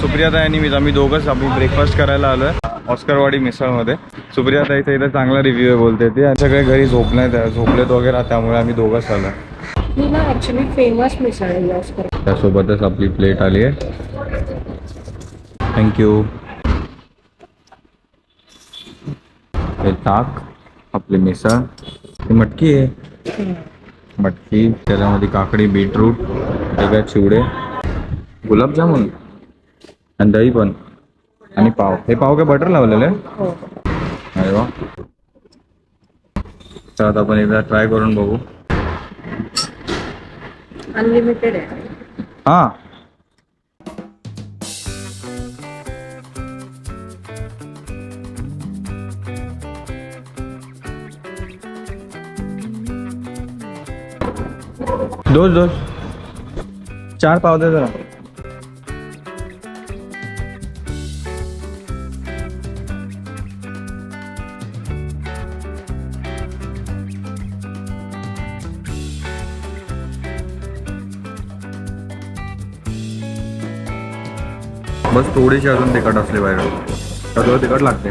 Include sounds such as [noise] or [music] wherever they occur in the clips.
सुप्रियाताई आणि मी आम्ही दोघंच आम्ही ब्रेकफास्ट करायला आलो आहे ऑस्करवाडी मिसळमध्ये. सुप्रियाताईचा इथे चांगला रिव्ह्यू आहे बोलते ते. सगळे घरी झोपले झोपलेत वगैरे त्यामुळे आम्ही दोघंच आलो मी ना ऍक्च्युली फेमस मिसळ आहे ऑस्कर. त्यासोबतच आपली प्लेट आली आहे. थँक्यू हे ताक आपली मिसळ. ही मटकी आहे. मटकी त्याच्यामध्ये काकडी बीटरूट वेगळ्या चिवडे गुलाबजामुन. आणि दही पण. आणि पाव. हे पाव काय बटर लावलेलं? आहे हो. अरे वा. तर आता आपण एकदा ट्राय करून बघू. अनलिमिटेड आहे. हां. दोस दोस चार पाव दे जरा. बस थोडीशी अजून तिखट असली पाहिजे सगळं तिखट लागते.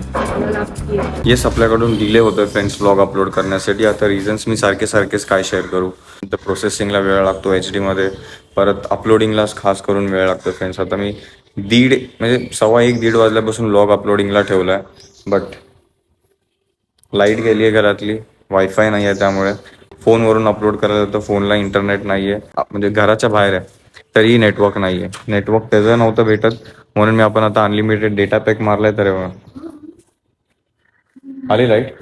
येस आपल्याकडून डिले होतोय फ्रेंड्स ब्लॉग अपलोड करण्यासाठी. आता रिझन्स मी सारखे सारखेच काय शेअर करू? तर प्रोसेसिंगला वेळ लागतो एच डीमध्ये परत अपलोडिंगलाच खास करून वेळ लागतो फ्रेंड्स आता मी दीड म्हणजे सव्वा एक दीड वाजल्यापासून ब्लॉग अपलोडिंगला ठेवला आहे बट लाइट गेली आहे घरातली. वायफाय नाही आहे त्यामुळे. फोनवरून अपलोड करायला तर फोनला इंटरनेट नाही आहे म्हणजे घराच्या बाहेर आहे. तरीही नेटवर्क नाही आहे नेटवर्क त्याचं नव्हतं भेटत. म्हणून मी आपण आता अनलिमिटेड डेटा पॅक मारलाय तर आली राईट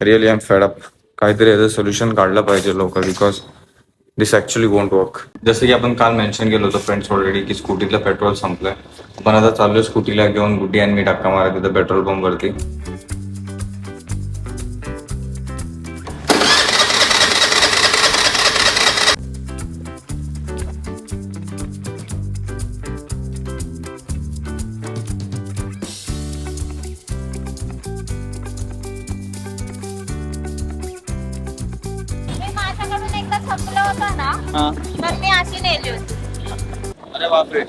रिअली एम फेडअप काहीतरी याचं सोल्युशन काढलं पाहिजे लोक because this actually won't work जसं की आपण काल मेन्शन केलं होतं फ्रेंड्स ऑलरेडी की स्कूटीतलं पेट्रोल संपलंय. आपण आता चाललोय स्कूटीला घेऊन गुड्डी आणि मी धक्का मारा तिथं पेट्रोल पंपवरती होतं ना तर मी अशी नेली होती. अरे बापरे.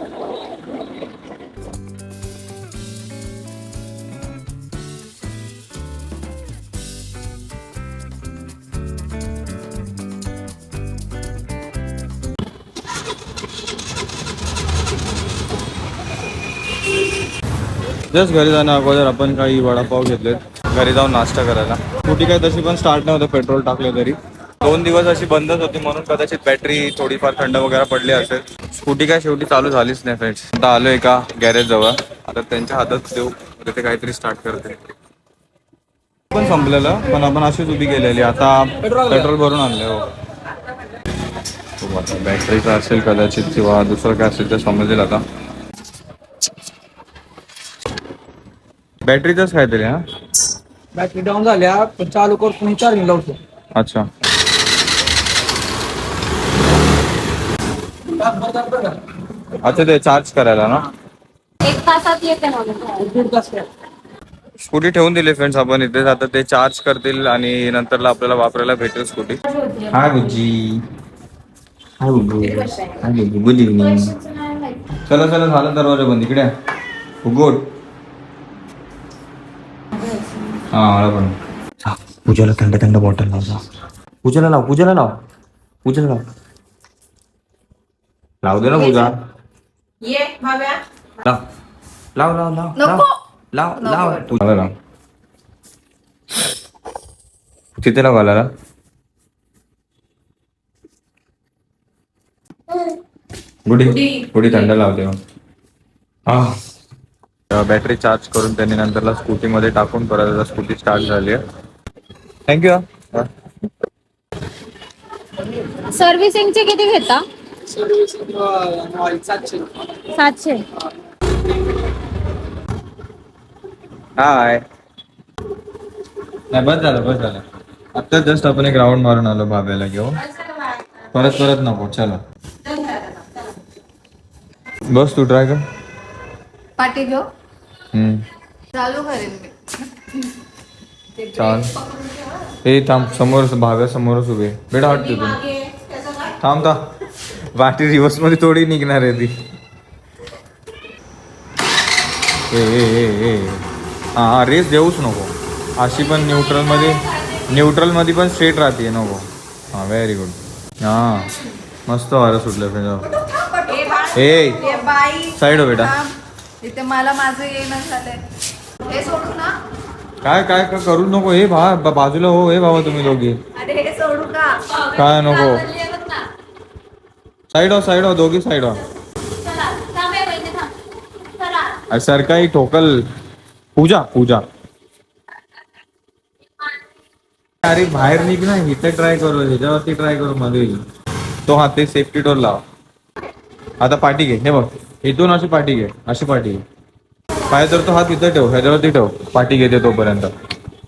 जस्ट घरी जाण्या अगोदर आपण काही वडापाव घेतलेत. घरी जाऊन नाश्ता करायला. कुठे काही तशी पण स्टार्ट नव्हतं पेट्रोल टाकलं तरी. दोन दिवस अशी बंदच होती म्हणून कदाचित बॅटरी थोडीफार थंड वगैरे पडली असेल. स्कूटी काय शेवटी चालू झालीच नाही फ्रेंड्स आता आलो एका गॅरेज जवळ. आता त्यांच्या हातात देऊ. तिथे काहीतरी स्टार्ट करते. पण संपलेलं पण आपण अशीच उभी केलेली. आता पेट्रोल भरून आणले हो. बॅटरीचं असेल कदाचित किंवा दुसरं काय असेल ते समजेल आता. बॅटरीचंच काहीतरी हा? बॅटरी डाऊन झाल्या पण चालू चार्जिंग लावतो. अच्छा. अच्छा ते चार्ज करायला ना? एक तासात येते स्कूटी ठेवून दिली फ्रेंड्स आपण इथे. आता ते चार्ज करतील आणि नंतरला आपल्याला वापरायला भेटेल scooty hi Bubu good evening चला चला झालं दरवाजा बंद. इकडे गुड हा मला पण. पूजाला थंड थंड बॉटल लाव जा. पूजाला लाव पूजाला लाव. पूजाला लाव. लाव दे ना पूजा. ये. भाव्या. लाव. लाव लाव लाव. लाव. लाव लाव. पूजाला लाव तिथे लाव घालायला गुडी गुडी थंड लावते बॅटरी चार्ज करून त्यांनी नंतरला स्कूटीमध्ये टाकून परत स्कूटी स्टार्ट झाली आहे. थँक्यू सर्व्हिसिंगचे किती घेता? सातशे. हाय. नाही बस झालं बस झालं. आता जस्ट आपण एक राऊंड मारून आलो बाब्याला घेऊन. परत परत नको चला. बस तू ट्राय कर. पाठी घेऊ? हम्म, चालू करेन मी. चाल हे थांब समोर भाव्या समोरच उभे बेटा हट तिथून. थांब थांब. वाटी रिव्हर्समध्ये थोडी निघणार आहे ती. ए ए ए ए. हां हां रेस देऊच नको. अशी पण न्यूट्रलमध्ये न्यूट्रलमध्ये पण स्ट्रेट राहते नको. हां व्हेरी गुड हां मस्त वारं सुटलं फ्रेंड ए साईड हो बेटा. थांब. इथे मला माझं येणं झालंय. हे सोडू ना. काय काय करू नको? हे भा बाजूला हो हे बाबा तुम्ही दोघी. अरे हे सोडू का? काय नको? साईड हो साईड हो दोघी साईड हो. हे अरे सरकारी ठोकल. पूजा पूजा. अरे बाहेर निघ ना इथे ट्राय करू ह्याच्यावरती ट्राय करू मध्ये तो हा ते सेफ्टी डोर लाव. आता पाठी घे हे बघ. इथून अशी पाठी घे अशी पाठी घे. पाय तर तो हात इथं ठेव ह्याच्यावरती ठेव. पाठी घेते तोपर्यंत.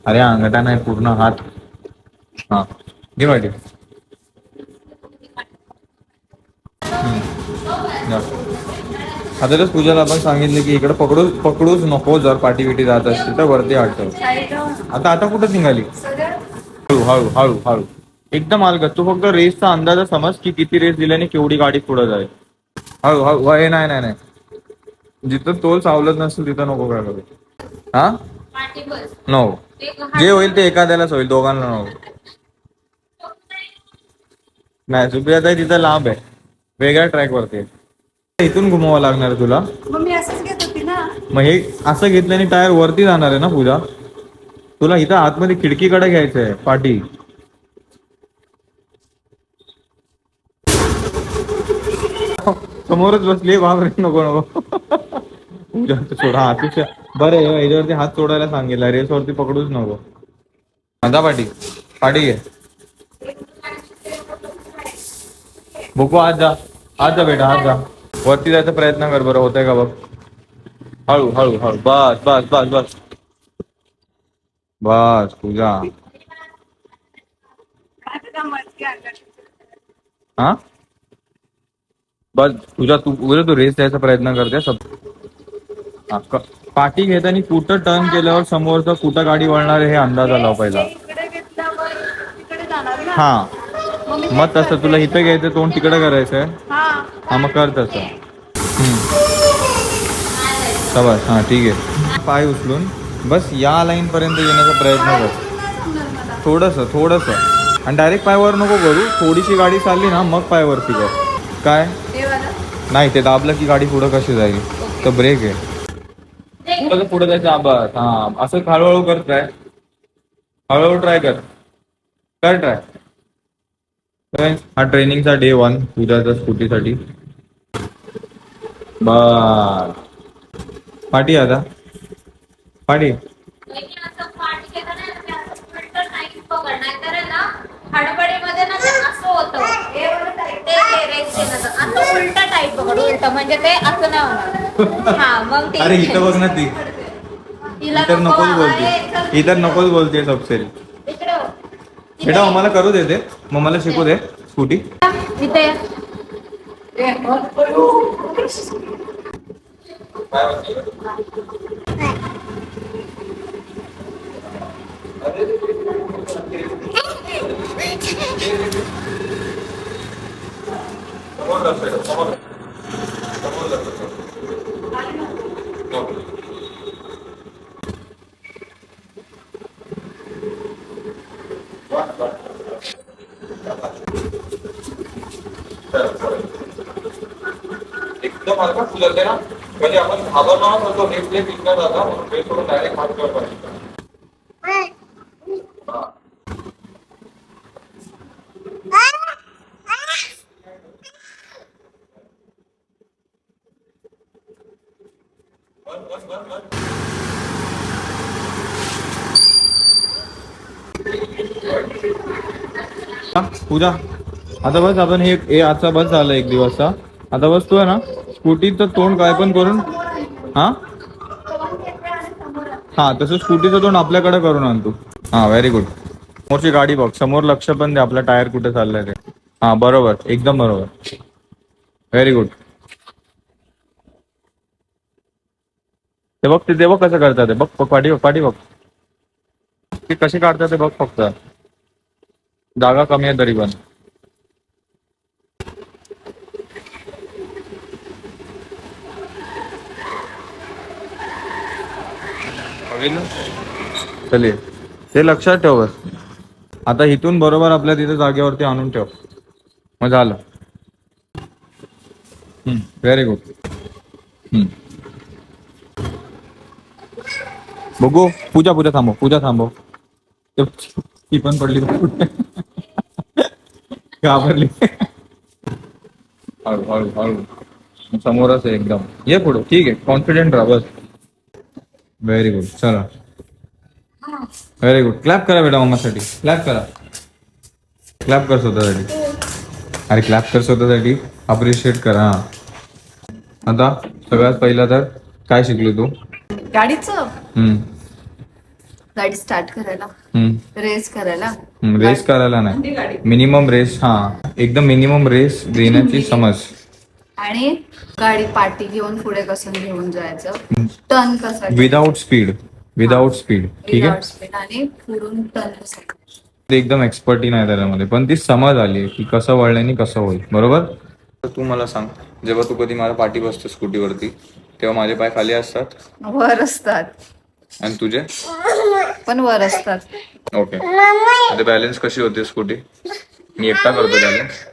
अरे अंगठा नाही पूर्ण हात. हा. घे पाठी. आता तर पूजाला आपण सांगितलं की इकडे पकडू पकडूच नको जर पाठी बिटी जात असतील तर वरती हात आता आता कुठं निघाली? हळू हळू हळू हळू. एकदम अलगत तू फक्त रेसचा अंदाज समज की किती रेस दिल्याने केवढी गाडी पुढे जाईल. हळू हळू हे नाही नाही नाही. जिथं तोल सावलत नसेल तिथं नको काय करू. हा? नो. जे होईल ते एखाद्यालाच होईल दोघांना नको. नाही सुप्रिया तिथं लांब आहे. वेगळ्या ट्रॅक वरती इथून घुमावं लागणार आहे तुला. मग मी असंच घेत होती ना. मग हे असं घेतल्याने टायर वरती जाणार आहे ना पूजा? तुला इथं आतमध्ये खिडकीकडे घ्यायचं आहे पाठी समोरच बसली बापरे नको नको. पूजा सोडा हातीच्या बरं आहे, याच्यावरती हात सोडायला सांगितलं रेस वरती पकडूच नको. आता पाठी पाठी घे. बुकू आज जा. आज जा बेटा आज जा. वरती जायचा प्रयत्न कर बरं होतंय का बघ? हळू हळू हळू. बस बस बस बस. बस पूजा? हा? बस तुझा तू उद्या तू रेस द्यायचा प्रयत्न करते सब. पाठी घेताना कुठं टर्न केल्यावर समोरचं कुठं गाडी वळणार हे अंदाज आला पहिला. हे. मग तसं तुला इथं घ्यायचं तोंड तिकडे करायचंय हा. हा मग कर तसं. बस हा ठीक आहे. पाय उचलून बस या लाईन पर्यंत येण्याचा प्रयत्न कर. थोडस थोडस. आणि डायरेक्ट पायवर नको करू. थोडीशी गाडी चालली ना मग पायवरती कर. काय? हे नाही ते दाबलं की गाडी पुढं कशी जाईल? तर ब्रेक आहे. पुढे जायचं. आबाद हा. असं हळूहळू कर ट्राय हळूहळू ट्राय कर. कर ट्राय हा ट्रेनिंगचा डे वन तुझ्याचा स्कूटीसाठी बर पाठी आता. पाठी. हे म्हणजे ते असं नाही होणार हा मग ते अरे इथं बघ ना ती. इतर नको नकोच हे बोलते इतर नकोच बोलते सबसेल. बेटा आम्हाला करू देते मग मला शिकू दे स्कूटी. इथे हे, एकदम हलका फुलते ना. म्हणजे आपण घाबरणार होतो हे प्ले विकण्यात आता म्हणून ते सोडून डायरेक्ट हात करत पाहिजे पूजा. आता बस आपण हे हे आजचा बस झाला एक दिवसचा. आता बस तू आहे ना? स्कूटीचं तोंड काय पण करून हा? हा तसं स्कूटीचं तोंड आपल्याकडे करून आणतो. हा व्हेरी गुड समोरची गाडी बघ समोर लक्ष पण दे आपला टायर कुठे चाललाय ते. हा बरोबर एकदम बरोबर. व्हेरी गुड ते बघ ते ते बघ कसं करतात ते. बघ बघ, पाठी बघ पाठी बघ. ते कसे काढतात ते बघ फक्त. जागा कमी आहे तरी पण. बघितलं? ते लक्षात ठेव बस. आता इथून बरोबर आपल्या तिथे जागेवरती आणून ठेव. मग झालं व्हेरी गुड बघू पूजा पूजा थांबव पूजा थांबव. ती पण पडली. घाबरली. हळू हळू हळू. समोरच आहे एकदम. ये पुढे. ठीक आहे. कॉन्फिडेंट राहा बस. व्हेरी गुड चला. व्हेरी गुड क्लॅप करा बेटा मम्मासाठी. क्लॅप करा. क्लॅप कर स्वतःसाठी. अरे क्लॅप कर स्वतःसाठी. अप्रिशिएट करा. हा. आता सगळ्यात पहिला तर काय शिकली तू? गाडीचं? गाडी स्टार्ट करायला. रेस करायला. रेस करायला नाही. मिनिमम रेस हा. एकदम मिनिमम रेस देण्याची [laughs] समज. आणि गाडी पाठी घेऊन पुढे कसं घेऊन जायचं? टर्न कसं विदाउट स्पीड विदाउट स्पीड ठीक आहे? स्पीड आणि पुढून टर्न कसं. ते एकदम एक्सपर्टी नाही त्याच्यामध्ये. पण ती समज आली की कसं वळल्याने कसं होईल. बरोबर? तर तू मला सांग जेव्हा तू कधी माझ्या पाठी बसतो स्कूटीवरती तेव्हा माझे पाय खाली असतात? वर असतात. आणि तुझे? पण वर असतात. ओके. आता बॅलन्स कशी होते स्कूटी? मी एकटा करतो बॅलन्स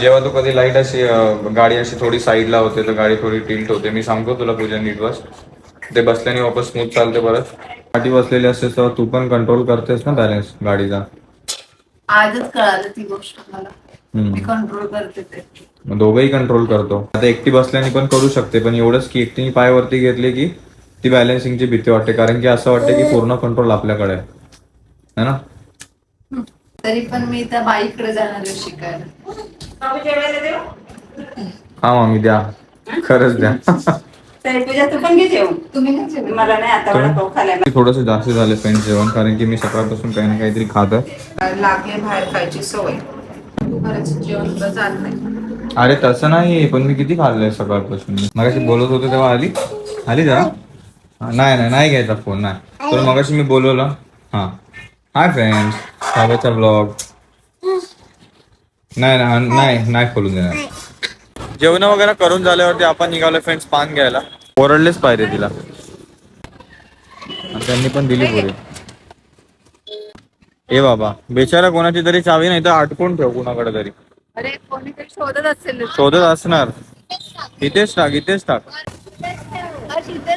जेव्हा तू कधी लाइट अशी अं, गाडी अशी थोडी साईडला होते तर गाडी थोडी टिल्ट होते. मी सांगतो तुला पूजा नीट बस. ते बसल्याने वापस स्मूथ चालते परत. पाठी बसलेली असते तेव्हा तू पण कंट्रोल करतेस ना बॅलन्स गाडीचा. आजच कळालं ती गोष्ट मला. मी कंट्रोल करते ते. मग दोघंही कंट्रोल करतो. आता एकटी बसल्याने पण करू शकते पण एवढंच की एकटीने पाय वरती घेतले की ती बॅलन्सिंगची भीती वाटते. कारण की असं वाटतं की पूर्ण कंट्रोल आपल्याकडे आहे. है ना? तरी पण मी त्या बाईकडे जाणार आहे शिकायला. हा मामी द्या. खरंच द्या. थोडस जास्त झाले फ्रेंड्स जेवण कारण की मी सकाळपासून काही ना काहीतरी खात. आहे लागले बाहेर खायची सवय. जेवण जात नाही. अरे तसं नाही पण मी किती खाल्लंय सकाळपासून? मगाशी बोलत होतो तेव्हा आली. आली जरा? हा, नाही नाही नाही घ्यायचा फोन नाही. तर मगाशी मी बोलवलं. हा. हाय फ्रेंड्स सावेचा ब्लॉग नाही नाही नाही नाही खोलून देणार. जेवण वगैरे करून झाल्यावरती आपण निघालो फ्रेंड्स पान घ्यायला. ओरडलेच पाहिजे तिला. आणि त्यांनी पण दिली पुढे ए बाबा बेचारा कोणाची तरी चावी नाही तर अटकून ठेव कुणाकडे तरी. अरे कोणीतरी शोधत असेल शोधत असणार. इथेच टाक इथेच टाक.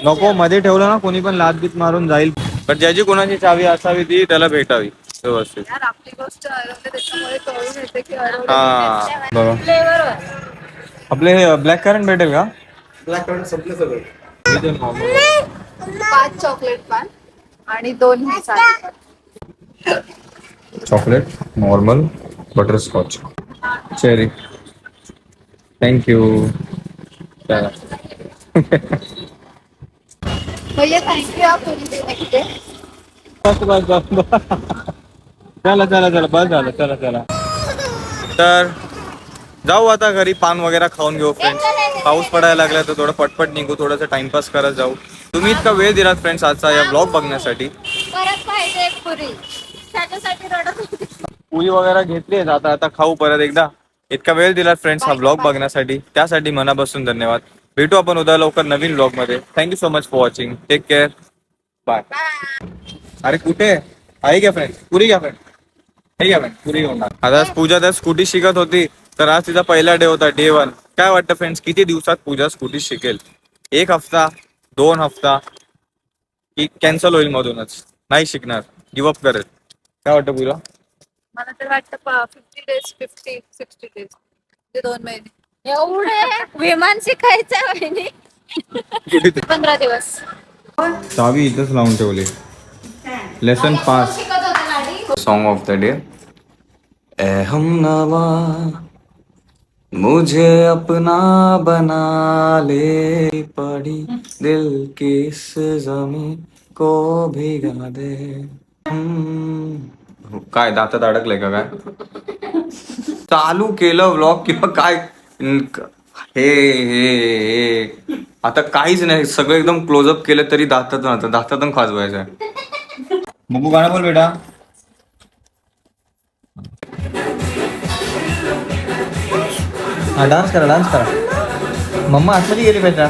नको मध्ये ठेवलं ना कोणी पण लाद बीत मारून जाईल. पण ज्याची कोणाची चावी असावी ती त्याला भेटावी. व्यवस्थित. यार आपली गोष्ट हरवली त्याच्यामुळे कळून येते की हरवली हा. बघा. फ्लेवर आपले हे ब्लॅक करंट भेटेल का? ब्लॅक करंट संपले सगळे. पाच चॉकलेट पान आणि दोन हे. Chocolate normal butterscotch cherry thank you चला भैया थँक्यू आप तुम्ही देने के लिए. [laughs] बस बस बस बस. चला चला चला बस झालं चला चला. तर जाऊ आता घरी पान वगैरे खाऊन घेऊ फ्रेंड्स पाऊस पडायला लागला तर थोडं पटपट निघू थोडंसं टाइमपास करत जाऊ. तुम्ही इतका वेळ दिलात फ्रेंड्स आजचा या ब्लॉग बघण्यासाठी. परत पाहिजे एक पुरी. वगैरे घेतली आता आता खाऊ परत एकदा. इतका वेळ दिलात फ्रेंड्स हा ब्लॉग बघण्यासाठी. त्यासाठी मनापासून धन्यवाद. भेटू आपण उद्या लवकर नवीन ब्लॉगमध्ये. Thank you so much for watching take care bye अरे कुठे? आहे घ्या फ्रेंड पुरी घ्या फ्रेंड पुरी घेऊन टाक. आता आज पूजा त्या स्कूटी शिकत होती तर आज तिचा पहिला डे होता डे वन काय वाटतं फ्रेंड्स किती दिवसात पूजा स्कूटी शिकेल? एक हफ्ता दोन हफ्ता की कॅन्सल होईल मधूनच? नाही शिकणार गिवअप करेल. काय वाटतं पूजा? मला तर वाटतं fifty days fifty sixty days म्हणजे दोन महिने. एवढे? विमान शिकायचं पंधरा दिवस. चावी इथंच लावून ठेवली. Lesson pass song of the day ए नवा मुझे अपना बना ले पड़ी दिल की इस जमी को भिगा दे। काय दातात अडकलंय का काय? चालू केलं व्लॉग किंवा काय? हे हे आता काहीच नाही सगळं एकदम क्लोजअप केलं तरी दातात दातात दातातून खाजवायचं आहे. बघू गाणं बोल बेटा. हा डान्स करा डान्स करा मम्मा असं गेली बेटा